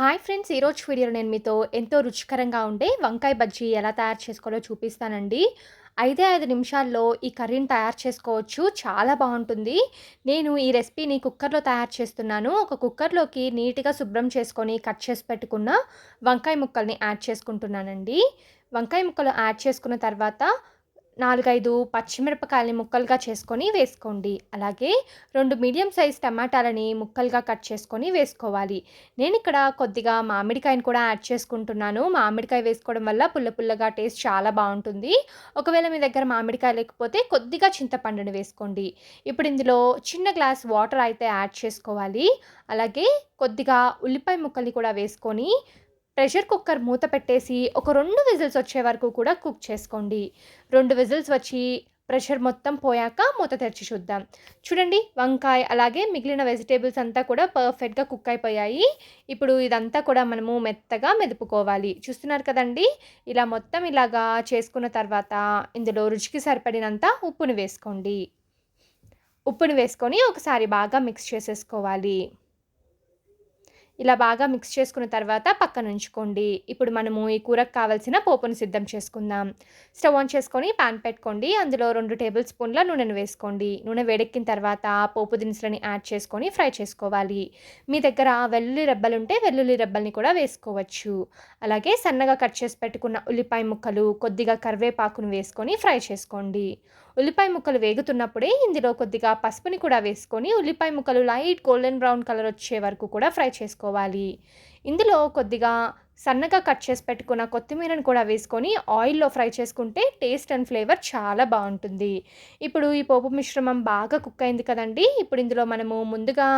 Hi friends ఈరోజు వీడియోలో నేను మీతో ఎంతో రుచికరంగా ఉండే వంకాయ బజ్జీ ఎలా తయారు చేసుకోవాలో చూపిస్తానండి. ఐదే ఐదు నిమిషాల్లో ఈ కర్రీని తయారు చేసుకోవచ్చు. చాలా బాగుంటుంది. నేను ఈ రెసిపీని కుక్కర్లో తయారు చేస్తున్నాను. ఒక కుక్కర్లోకి నీట్గా శుభ్రం చేసుకొని కట్ చేసి పెట్టుకున్న వంకాయ ముక్కల్ని యాడ్ చేసుకుంటున్నానండి. వంకాయ ముక్కలు యాడ్ చేసుకున్న తర్వాత నాలుగైదు పచ్చిమిరపకాయలని ముక్కలుగా చేసుకొని వేసుకోండి. అలాగే రెండు మీడియం సైజ్ టమాటాలని ముక్కలుగా కట్ చేసుకొని వేసుకోవాలి. నేను ఇక్కడ కొద్దిగా మామిడికాయని కూడా యాడ్ చేసుకుంటున్నాను. మామిడికాయ వేసుకోవడం వల్ల పుల్ల పుల్లగా టేస్ట్ చాలా బాగుంటుంది. ఒకవేళ మీ దగ్గర మామిడికాయ లేకపోతే కొద్దిగా చింతపండుని వేసుకోండి. ఇప్పుడు ఇందులో చిన్న గ్లాస్ వాటర్ అయితే యాడ్ చేసుకోవాలి. అలాగే కొద్దిగా ఉల్లిపాయ ముక్కల్ని కూడా వేసుకొని ప్రెషర్ కుక్కర్ మూత పెట్టేసి ఒక రెండు విజిల్స్ వచ్చే వరకు కూడా కుక్ చేసుకోండి. రెండు విజిల్స్ వచ్చి ప్రెషర్ మొత్తం పోయాక మూత తెరిచి చూద్దాం. చూడండి వంకాయ అలాగే మిగిలిన వెజిటేబుల్స్ అంతా కూడా పర్ఫెక్ట్గా కుక్ అయిపోయాయి. ఇప్పుడు ఇదంతా కూడా మనము మెత్తగా మెదుపుకోవాలి. చూస్తున్నారు కదండి? ఇలా మొత్తం ఇలాగా చేసుకున్న తర్వాత ఇందులో రుచికి సరిపడినంత ఉప్పుని వేసుకోండి. ఉప్పుని వేసుకొని ఒకసారి బాగా మిక్స్ చేసేసుకోవాలి. ఇలా బాగా మిక్స్ చేసుకున్న తర్వాత పక్కన ఉంచుకోండి. ఇప్పుడు మనము ఈ కూరకు కావాల్సిన పోపును సిద్ధం చేసుకుందాం. స్టవ్ ఆన్ చేసుకొని పాన్ పెట్టుకోండి. అందులో రెండు టేబుల్ స్పూన్ల నూనెను వేసుకోండి. నూనె వేడెక్కిన తర్వాత పోపు దినుసులని యాడ్ చేసుకొని ఫ్రై చేసుకోవాలి. మీ దగ్గర వెల్లుల్లి రెబ్బలు ఉంటే వెల్లుల్లి రెబ్బల్ని కూడా వేసుకోవచ్చు. అలాగే సన్నగా కట్ చేసి పెట్టుకున్న ఉల్లిపాయ ముక్కలు కొద్దిగా కరివేపాకును వేసుకొని ఫ్రై చేసుకోండి. ఉల్లిపాయ ముక్కలు వేగుతున్నప్పుడే ఇందులో కొద్దిగా పసుపుని కూడా వేసుకొని ఉల్లిపాయ ముక్కలు లైట్ గోల్డెన్ బ్రౌన్ కలర్ వచ్చే వరకు కూడా ఫ్రై చేసుకోవాలి ఇందులో కొద్దిగా సన్నగా కట్ చేసి పెట్టుకున్న కొత్తిమీరను కూడా వేసుకొని ఆయిల్లో ఫ్రై చేసుకుంటే టేస్ట్ అండ్ ఫ్లేవర్ చాలా బాగుంటుంది. ఇప్పుడు ఈ పోపు మిశ్రమం బాగా కుక్ అయింది కదండి. ఇప్పుడు ఇందులో మనము ముందుగా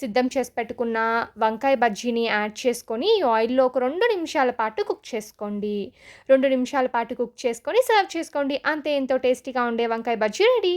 సిద్ధం చేసి పెట్టుకున్న వంకాయ బజ్జీని యాడ్ చేసుకొని ఈ ఆయిల్లో ఒక రెండు నిమిషాల పాటు కుక్ చేసుకోండి. రెండు నిమిషాల పాటు కుక్ చేసుకొని సర్వ్ చేసుకోండి. అంతే ఎంతో టేస్టీగా ఉండే వంకాయ బజ్జీ రెడీ.